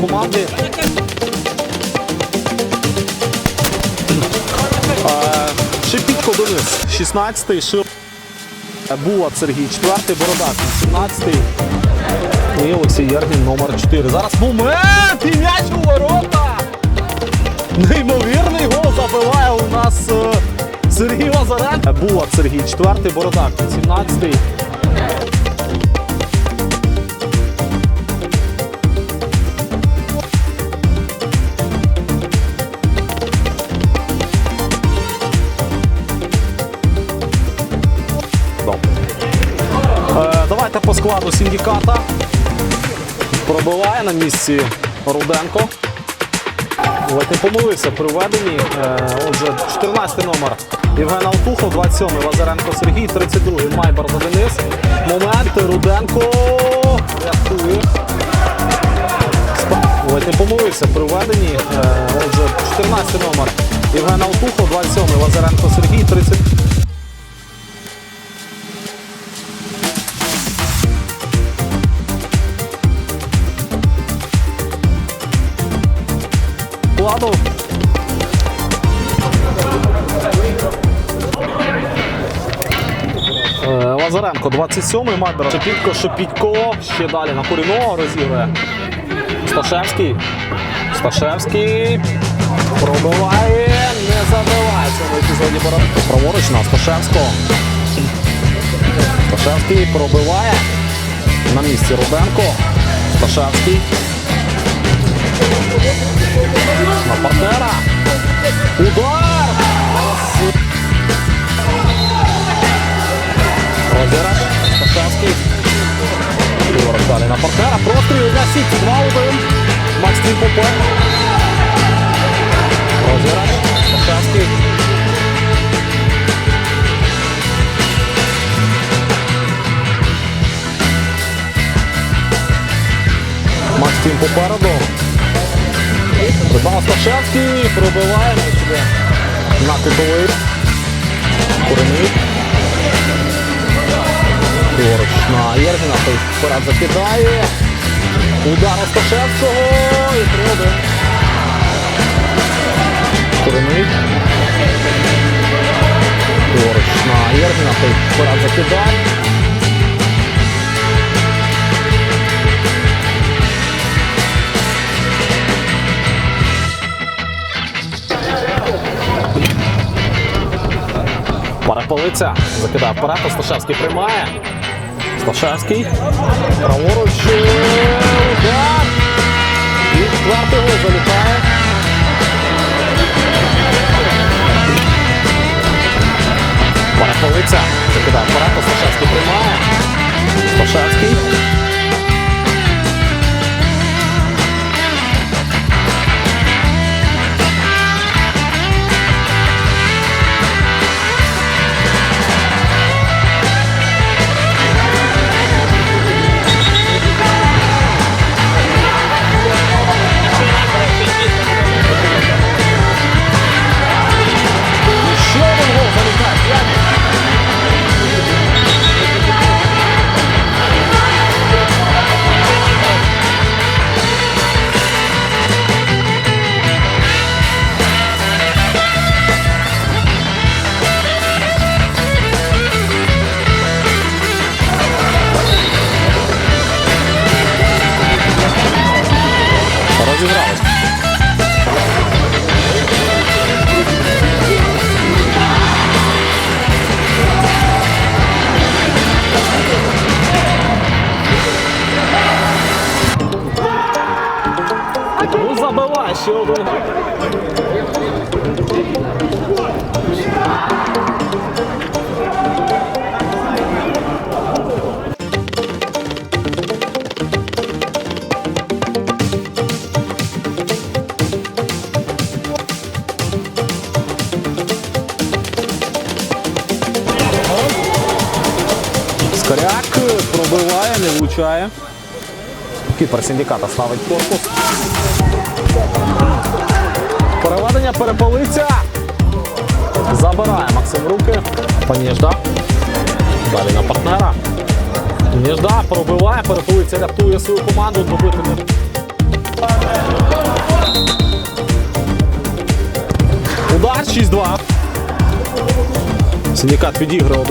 команди. Е, Шипітко Денис, 16-й, Шир... Булат Сергій, 4-й, Бородак, 17-й. І Олексій Єргін, номер 4. Зараз момент! І м'яч у ворота! Неймовірний гол забиває у нас е, Сергій Лазаренко. Булат Сергій, 4-й, Бородак, 17-й. Давайте по складу синдиката. Пробиває на місці Руденко. Ледь не помилився при веденні. Е, отже, 14 номер Євген Алтухов, 27-й Лазаренко Сергій, 32-й Майбар Денис. Момент Руденко рятує. Ледь не помилився при веденні. Е, отже, 14 номер Євген Алтухов, 27-й Лазаренко Сергій, 30. Складу. Е, Лазаренко 27-й Майбер. Шепітко, Шепітько. Ще далі на Куріного розігрує. Сташевський. Сташевський. Пробиває. Не забиває в цьому епізоді боротьби. Праворуч на Сташевського. Сташевський пробиває. На місці Руденко. Сташевський. На партнера. Удар! Розіграш. Сташевський. Ліворуч далі на партнера. Простріл для Сіті. 2-1. Макс Попе. Розіграш. Сташевський. Максим попереду. Рибал Сташевський пробиває на кутовий. Кореник. Ліворуч на Єргіна, той вперед закидає. Удар Осташевського і 3-1. Кореник. Ліворуч на Єргіна, той вперед закидає. Перепалиця. Закидає вперед. Сташевський приймає. Сташевський. Праворуч. Удар. І четвертий гол залітає. Перепалиця. Закидає вперед. Сташевський приймає. Сташевський. Розігрались. Ну, забиває ще пробиває, не влучає. Кіпер синдиката ставить корпус. Переведення перепалиця. Забирає Максим руки. Панєжда. Далі на партнера. Ніжда пробиває, перепалиця рятує свою команду. Добити не Удар 6-2. Синдикат підіграє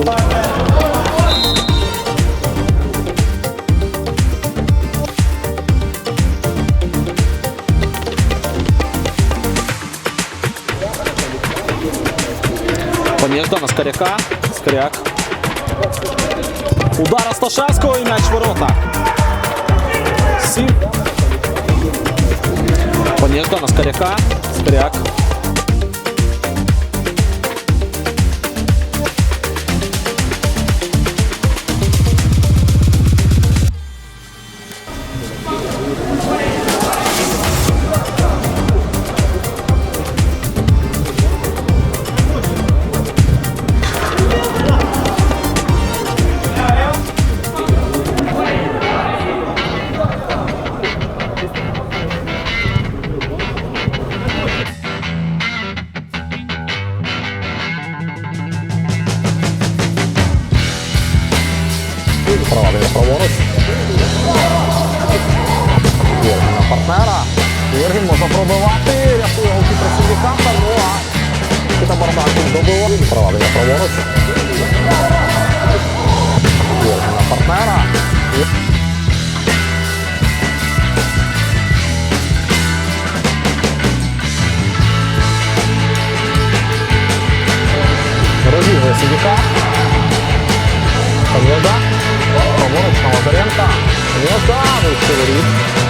Скоряка. Скоряк. Удар Асташевського і м'яч ворота. Сім. Понежда на Скоряка. Скоряк. Партнера. Єргін може пробивати. Рятує голкіпер Сіндиката. Ну а Кита Бардаків добиває. Проводить праворуч. Єргін на партнера. Розігрує Сіндикат. Подвода. Праворуч на Лазаренка. Вода, вище воріт.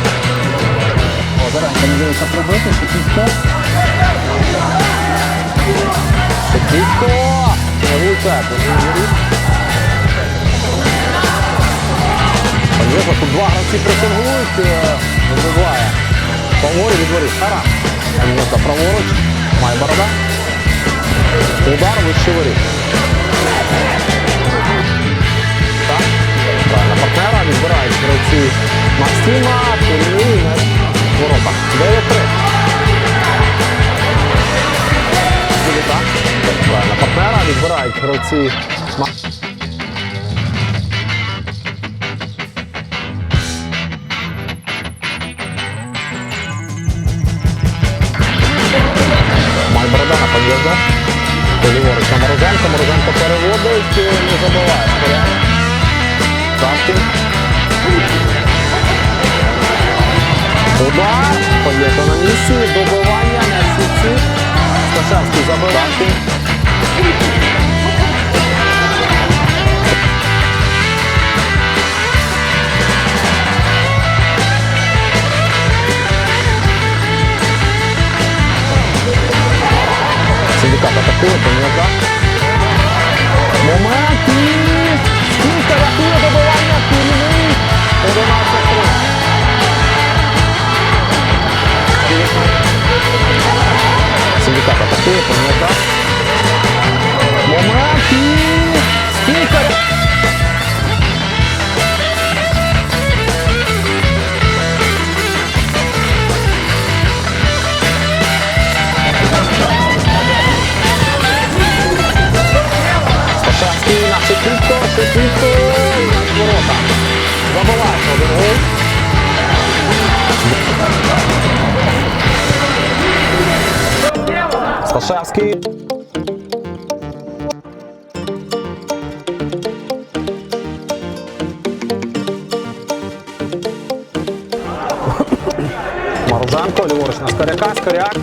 Не дивиться пробити, Шепітько. Шепітько. Воріт. Подвижно, тут два гравці пресингують. е, забуває. Поворі від воріт. Хара. Анюта праворуч. Має борода. Удар вище воріт. Так. Правильно, партнера відбирають гравці Максима, Турні, ворота. 9-3. Буде. Правильно, партнера відбирають гравці Ма- Майборода на под'їзду. Ліворуч на Морозенко. Морозенко переводить, не. Скоряк. Савкін. Удар. Под'їзду на місці. Добивання на сітці. Сташевський забив. Kiszaka, pasuje, ponieważ Сташевський. Морозенко, ліворуч на Скоряка, Скоряк.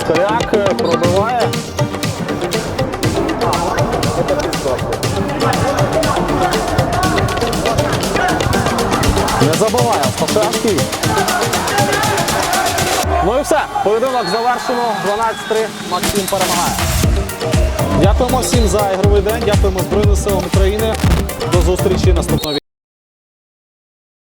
Скоряк е, пробиває. Не забуває Сташевський. Ну і все. Поєдинок завершено. 12-3. Максим перемагає. Дякуємо всім за ігровий день. Дякуємо Збройним силам України. До зустрічі наступного.